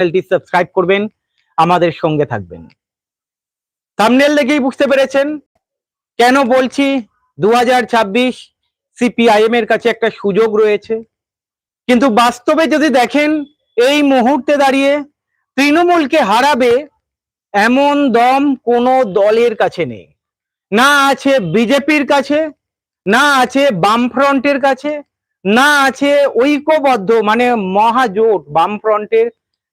চ্যানেলটি সাবস্ক্রাইব করবেন, আমাদের সঙ্গে থাকবেন। থামনেল দেখেই বুঝতে পেরেছেন কেন বলছি দু হাজার ছাব্বিশ সিপিআইএম এর কাছে একটা সুযোগ রয়েছে। কিন্তু বাস্তবে যদি দেখেন, এই মুহূর্তে দাঁড়িয়ে তৃণমূলকে হারাবে এমন দম কোনো দলের কাছে নেই। না আছে বিজেপির কাছে, না আছে বামফ্রন্টের কাছে, না আছে ঐক্যবদ্ধ মানে মহাজোট বামফ্রন্টের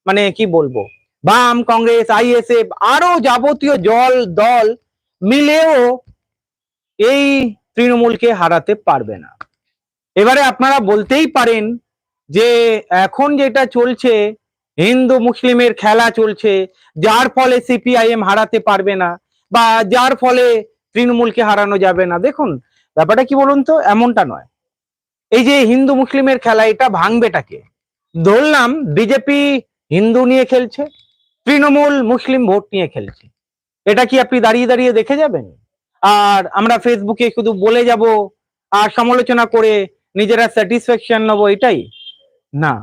মানে কি বলব? বাম কংগ্রেস, আইএসএফ, আরও যাবতীয় জল, দল মিলেও এই তৃণমূলকে হারাতে পারবে না। এবারে আপনারা বলতেই পারেন যে এখন যেটা চলছে, হিন্দু মুসলিমের খেলা চলছে, যার ফলে সিপিআইএম হারাতে পারবে না বা যার ফলে তৃণমূলকে হারানো যাবে না। দেখুন, ব্যাপারটা কি বলুন তো? এমনটা নয়। এই যে হিন্দু মুসলিমের খেলা, এটা ভাঙবেটাকে ধরলাম, বিজেপি হিন্দু নিয়ে খেলছে, তৃণমূল মুসলিম ভোট নিয়ে খেলছে। এটা কি আপনি দাঁড়িয়ে দাঁড়িয়ে দেখে যাবেন? আর আমরা ফেসবুকে শুধু বলে যাব আর সমালোচনা করে নিজেরা স্যাটিসফ্যাকশন নেব এটাই? না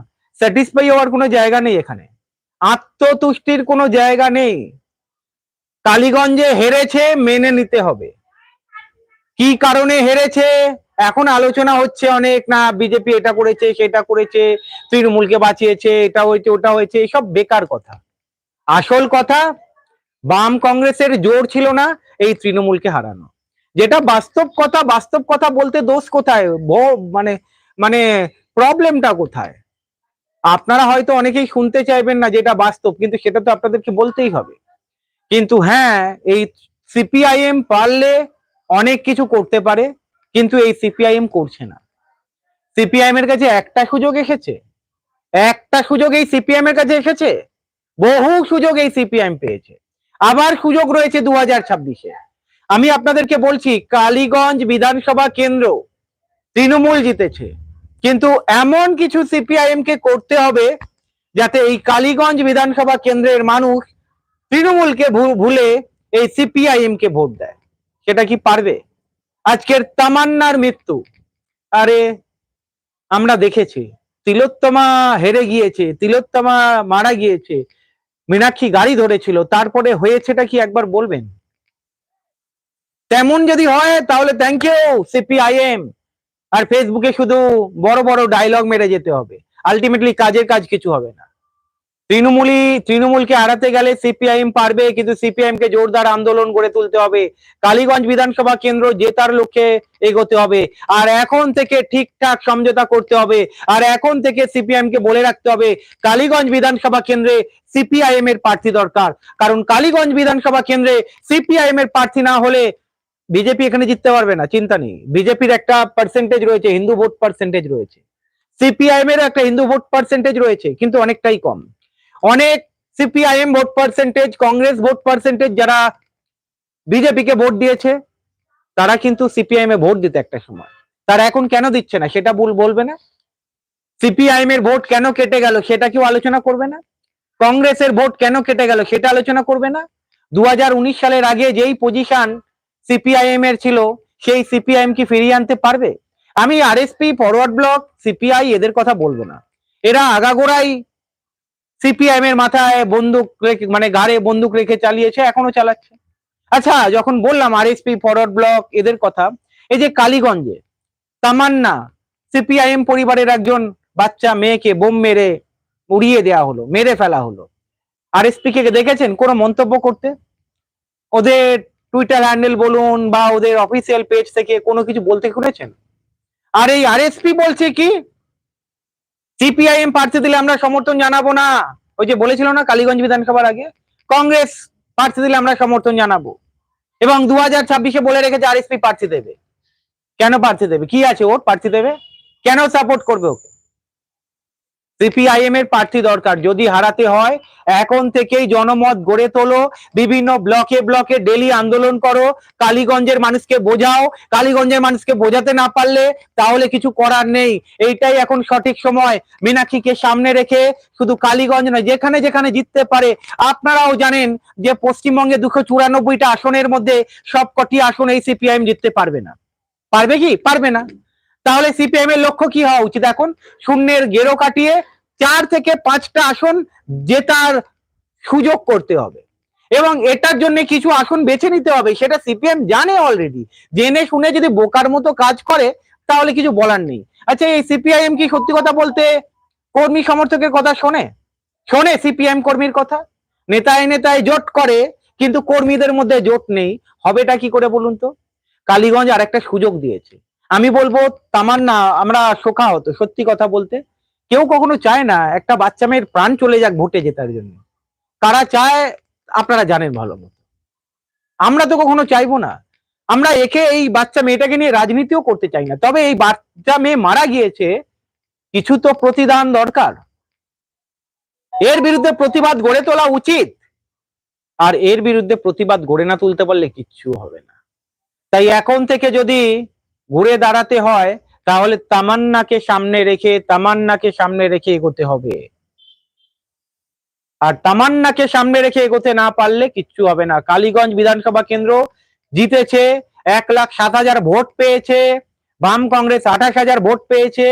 স্যাটিসফাই হওয়ার কোনো জায়গা নেই এখানে। আত্মতুষ্টির কোনো জায়গা নেই। কালীগঞ্জে হেরেছে, মেনে নিতে হবে। কি কারণে হেরেছে? এখন আলোচনা হচ্ছে অনেক, না বিজেপি এটা করেছে, সেটা করেছে, তৃণমূলকে বাঁচিয়েছে, এটা হয়েছে, ওটা হয়েছে, এসব বেকার কথা। আসল কথা, বাম কংগ্রেসের জোর ছিল না এই তৃণমূলকে হারানো। যেটা বাস্তব কথা বাস্তব কথা বলতে দোষ কোথায়? মানে মানে প্রবলেমটা কোথায়? আপনারা হয়তো অনেকেই শুনতে চাইবেন না যেটা বাস্তব, কিন্তু সেটা তো আপনাদেরকে বলতেই হবে। কিন্তু হ্যাঁ এই সিপিআইএম পারলে অনেক কিছু করতে পারে কিন্তু এই সিপিআইএম করছে না। সিপিআইএম এর কাছে একটা সুযোগ এসেছে। একটা সুযোগ এই সিপিএম এর কাছে এসেছে। বহু সুযোগ এই সিপিআইএম পেয়েছে। আবার সুযোগ রয়েছে দু হাজার ছাব্বিশে। আমি আপনাদেরকে বলছি, কালীগঞ্জ বিধানসভা কেন্দ্র তৃণমূল জিতেছে। কিন্তু এমন কিছু সিপিআইএম কে করতে হবে যাতে এই কালীগঞ্জ বিধানসভা কেন্দ্রের মানুষ তৃণমূলকে ভুলে এই সিপিআইএম কে ভোট দেয়। সেটা কি পারবে? আজকের তামান্নার মৃত্যু। আরে, আমরা দেখেছি। তিলোত্তমা হেরে গিয়েছে, তিলোত্তমা মারা গিয়েছে, মীনাক্ষী গাড়ি ধরেছিল, তারপরে হয়েছেটা কি একবার বলবেন? তেমন যদি হয়, তাহলে থ্যাংক ইউ সিপিআইএম আর ফেসবুকে শুধু বড় বড় ডায়লগ মেরে যেতে হবে। আলটিমেটলি কাজের কাজ কিছু হবে না। তৃণমূলী তৃণমূলকে হারাতে গেলে সিপিআইএম পারবে, কিন্তু সিপিআইএম কে জোরদার আন্দোলন গড়ে তুলতে হবে। কালীগঞ্জ বিধানসভা কেন্দ্র জেতার লক্ষ্যে এগোতে হবে। আর এখন থেকে ঠিকঠাক সমঝোতা করতে হবে। আর এখন থেকে সিপিআইএম কে বলে রাখতে হবে, কালীগঞ্জ বিধানসভা কেন্দ্রে সিপিআইএম এর প্রার্থী দরকার। কারণ কালীগঞ্জ বিধানসভা কেন্দ্রে সিপিআইএম এর প্রার্থী না হলে বিজেপি এখানে জিততে পারবে না, চিন্তা নেই। বিজেপির একটা পার্সেন্টেজ রয়েছে, হিন্দু ভোট পার্সেন্টেজ রয়েছে। সিপিআইএম এর একটা হিন্দু ভোট পার্সেন্টেজ রয়েছে, কিন্তু অনেকটাই কম। অনেক CPIM vote percentage Congress vote percentage যারা বিজেপিকে ভোট দিয়েছে, তারা কিন্তু সিপিআইএম এ ভোট দিতে একটা সময়। তারা এখন কেন দিচ্ছে না? সেটা ভুল বলবে না? সিপিআইএম এর ভোট কেন কেটে গেল সেটা কেউ আলোচনা করবে না? কংগ্রেসের ভোট কেন কেটে গেল সেটা আলোচনা করবে না? দু হাজার উনিশ সালের আগে যেই পজিশন সিপিআইএম এর ছিল, সেই সিপিআইএম কি ফিরিয়ে আনতে পারবে? আমি আর আরএসপি ফরওয়ার্ড ব্লক সিপিআই এদের কথা বলব না। এরা আগাগোড়াই সিপিআইএম এর মাথায় বন্দুক রেখে মানে গাড়ে বন্দুক রেখে চালিয়েছে, এখনও চালাচ্ছে। আচ্ছা যখন বললাম আর আরএসপি ফরওয়ার্ড ব্লক এদের কথা, এই যে কালীগঞ্জে, তামান্না সিপিআইএম পরিবারের একজন বাচ্চা, মেয়েকে বোম মেরে উড়িয়ে দেওয়া হলো, মেরে ফেলা হলো। আর আরএসপি কে দেখেছেন কোনো মন্তব্য করতে? ওদের টুইটার হ্যান্ডেল বলুন বা ওদের অফিসিয়াল পেজ থেকে কোনো কিছু বলতে শুনেছেন? আর এই আরএসপি বলছে কি সিপিআইএম প্রার্থী দিলে আমরা সমর্থন জানাব না। ওই যে বলেছিল না কালীগঞ্জ বিধানসভার আগে? কংগ্রেস প্রার্থী দিলে আমরা সমর্থন জানাব। এবং দু হাজার ছাব্বিশে বলে রেখেছে আর এসপি প্রার্থী দেবে। কেন প্রার্থী দেবে? কি আছে ওর? প্রার্থী দেবে? কেন সাপোর্ট করবে ওকে? সিপিআইএম এর প্রার্থী দরকার। যদি হারাতে হয়, এখন থেকেই জনমত গড়ে তোলো, বিভিন্ন ব্লকে ব্লকে ডেলি আন্দোলন করো, কালীগঞ্জের মানুষকে বোঝাও, কালীগঞ্জের মানুষকে বোঝাতে না পারলে তাহলে কিছু করার নেই। এইটাই এখন সঠিক সময়। মীনাক্ষীকে সামনে রেখে শুধু কালীগঞ্জ নয়, যেখানে যেখানে জিততে পারে। আপনারাও জানেন যে পশ্চিমবঙ্গে দুশো চুরানব্বইটা আসনের মধ্যে সবকটি আসন এই সিপিআইএম জিততে পারবে না। পারবে কি? পারবে না। তাহলে সিপিএম এর লক্ষ্য কি হওয়া উচিত এখন? শূন্যের গেরো কাটিয়ে চার থেকে পাঁচটা আসন জেতার সুযোগ করতে হবে। এবং এটার জন্য কিছু আসন বেছে নিতে হবে, সেটা সিপিএম জানে অলরেডি জেনে শুনে যদি বোকার মতো কাজ করে, তাহলে কিছু বলার নেই। আচ্ছা এই সিপিআইএম কি সত্যি কথা বলতে কর্মী সমর্থকের কথা শোনে? শোনে সিপিএম কর্মীর কথা? নেতায় নেতায় জোট করে, কিন্তু কর্মীদের মধ্যে জোট নেই। হবেটা কি করে বলুন তো? কালীগঞ্জ আর একটা সুযোগ দিয়েছে। আমি বলব, তামান্না, আমরা শোকা হতো সত্যি কথা বলতে। কেউ কখনো চায় না একটা বাচ্চা মেয়ের প্রাণ চলে যাক ভোটে জেতার জন্য। কারা চায়, আপনারা জানেন ভালো মতো। আমরা তো কখনো চাইব না। আমরা একে এই বাচ্চা মেয়েটাকে নিয়ে রাজনীতিও করতে চাই না। তবে এই বাচ্চা মেয়ে মারা গিয়েছে, কিছু তো প্রতিদান দরকার। এর বিরুদ্ধে প্রতিবাদ গড়ে তোলা উচিত। আর এর বিরুদ্ধে প্রতিবাদ গড়ে না তুলতে পারলে কিচ্ছু হবে না। তাই এখন থেকে যদি ঘুরে দাঁড়াতে হয় তাহলে তামান্নাকে সামনে রেখে, তামান্নাকে সামনে রেখে এগোতে হবে। আর তামান্নাকে সামনে রেখে এগোতে না পারলে কিচ্ছু হবে না। কালীগঞ্জ বিধানসভা কেন্দ্র জিতেছে, এক লাখ সাত হাজার ভোট পেয়েছে, বাম কংগ্রেস আঠাশ হাজার ভোট পেয়েছে।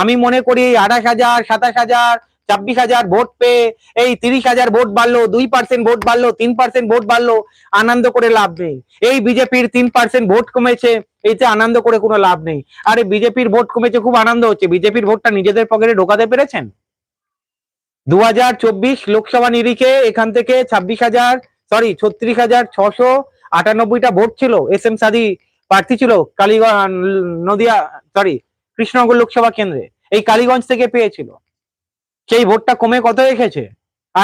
আমি মনে করি আঠাশ হাজার, সাতাশ হাজার ছাব্বিশ হাজার ভোট পেয়ে, এই তিরিশ হাজার ভোট বাড়লো, দুই পার্সেন্ট ভোট বাড়লো, তিন পার্সেন্ট ভোট বাড়লো, আনন্দ করে লাভ নেই। এই বিজেপির তিন পার্সেন্ট ভোট কমেছে, এতে আনন্দ করে কোনো লাভ নেই। আরে বিজেপির ভোট কমেছে, খুব আনন্দ হচ্ছে। বিজেপির ভোটটা নিজেদের পকেটে ঢোকাতে পেরেছেন? দু হাজার চব্বিশ লোকসভা নিরিখে এখান থেকে ছাব্বিশ হাজার সরি ছত্রিশ হাজার ছশো আটানব্বইটা ভোট ছিল। এস এম সাদি প্রার্থী ছিল কালীগঞ্জ, নদিয়া সরি কৃষ্ণনগর লোকসভা কেন্দ্রে। এই কালীগঞ্জ থেকে পেয়েছিল। সেই ভোটটা কমে কত রেখেছে?